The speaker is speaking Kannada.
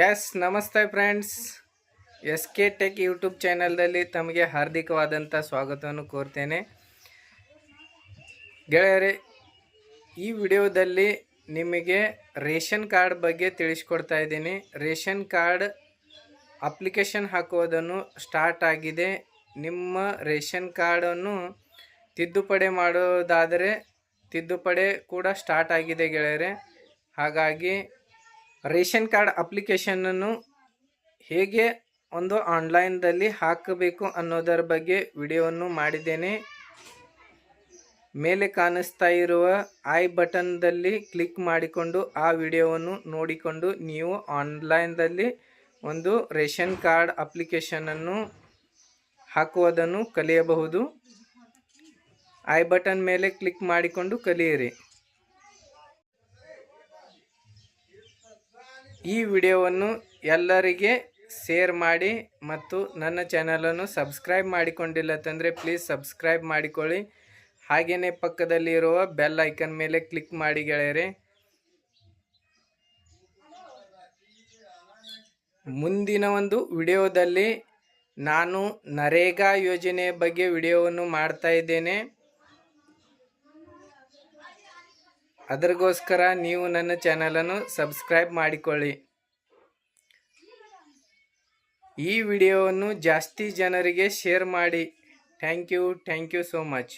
ಎಸ್ ನಮಸ್ತೆ friends S K tech YouTube ಚಾನಲ್ದಲ್ಲಿ ತಮಗೆ ಹಾರ್ದಿಕವಾದಂಥ ಸ್ವಾಗತವನ್ನು ಕೋರ್ತೇನೆ. ಗೆಳೆಯರೆ, ಈ ವಿಡಿಯೋದಲ್ಲಿ ನಿಮಗೆ ರೇಷನ್ ಕಾರ್ಡ್ ಬಗ್ಗೆ ತಿಳಿಸ್ಕೊಡ್ತಾ ಇದ್ದೀನಿ. ರೇಷನ್ ಕಾರ್ಡ್ ಅಪ್ಲಿಕೇಶನ್ ಹಾಕುವುದನ್ನು ಸ್ಟಾರ್ಟ್ ಆಗಿದೆ. ನಿಮ್ಮ ರೇಷನ್ ಕಾರ್ಡನ್ನು ತಿದ್ದುಪಡಿ ಮಾಡೋದಾದರೆ ತಿದ್ದುಪಡಿ ಕೂಡ ಸ್ಟಾರ್ಟ್ ಆಗಿದೆ ಗೆಳೆಯರೆ. ಹಾಗಾಗಿ ರೇಷನ್ ಕಾರ್ಡ್ ಅಪ್ಲಿಕೇಶನನ್ನು ಹೇಗೆ ಒಂದು ಆನ್ಲೈನ್ದಲ್ಲಿ ಹಾಕಬೇಕು ಅನ್ನೋದರ ಬಗ್ಗೆ ವಿಡಿಯೋವನ್ನು ಮಾಡಿದ್ದೇನೆ. ಮೇಲೆ ಕಾಣಿಸ್ತಾ ಇರುವ ಐ ಬಟನ್ದಲ್ಲಿ ಕ್ಲಿಕ್ ಮಾಡಿಕೊಂಡು ಆ ವಿಡಿಯೋವನ್ನು ನೋಡಿಕೊಂಡು ನೀವು ಆನ್ಲೈನ್ದಲ್ಲಿ ಒಂದು ರೇಷನ್ ಕಾರ್ಡ್ ಅಪ್ಲಿಕೇಶನನ್ನು ಹಾಕುವುದನ್ನು ಕಲಿಯಬಹುದು. ಐ ಬಟನ್ ಮೇಲೆ ಕ್ಲಿಕ್ ಮಾಡಿಕೊಂಡು ಕಲಿಯಿರಿ. ಈ ವಿಡಿಯೋವನ್ನು ಎಲ್ಲರಿಗೆ ಶೇರ್ ಮಾಡಿ ಮತ್ತು ನನ್ನ ಚಾನಲನ್ನು ಸಬ್ಸ್ಕ್ರೈಬ್ ಮಾಡಿಕೊಂಡಿಲ್ಲ ತಂದರೆ ಪ್ಲೀಸ್ ಸಬ್ಸ್ಕ್ರೈಬ್ ಮಾಡಿಕೊಳ್ಳಿ. ಹಾಗೆಯೇ ಪಕ್ಕದಲ್ಲಿರುವ ಬೆಲ್ ಐಕನ್ ಮೇಲೆ ಕ್ಲಿಕ್ ಮಾಡಿ ಗೆಳೆಯರೆ. ಮುಂದಿನ ಒಂದು ವಿಡಿಯೋದಲ್ಲಿ ನಾನು ನರೇಗಾ ಯೋಜನೆಯ ಬಗ್ಗೆ ವಿಡಿಯೋವನ್ನು ಮಾಡ್ತಾ ಇದ್ದೇನೆ. ಅದರಿಗೋಸ್ಕರ ನೀವು ನನ್ನ ಚಾನಲನ್ನು ಸಬ್ಸ್ಕ್ರೈಬ್ ಮಾಡಿಕೊಳ್ಳಿ. ಈ ವಿಡಿಯೋವನ್ನು ಜಾಸ್ತಿ ಜನರಿಗೆ ಶೇರ್ ಮಾಡಿ. Thank you thank you so much.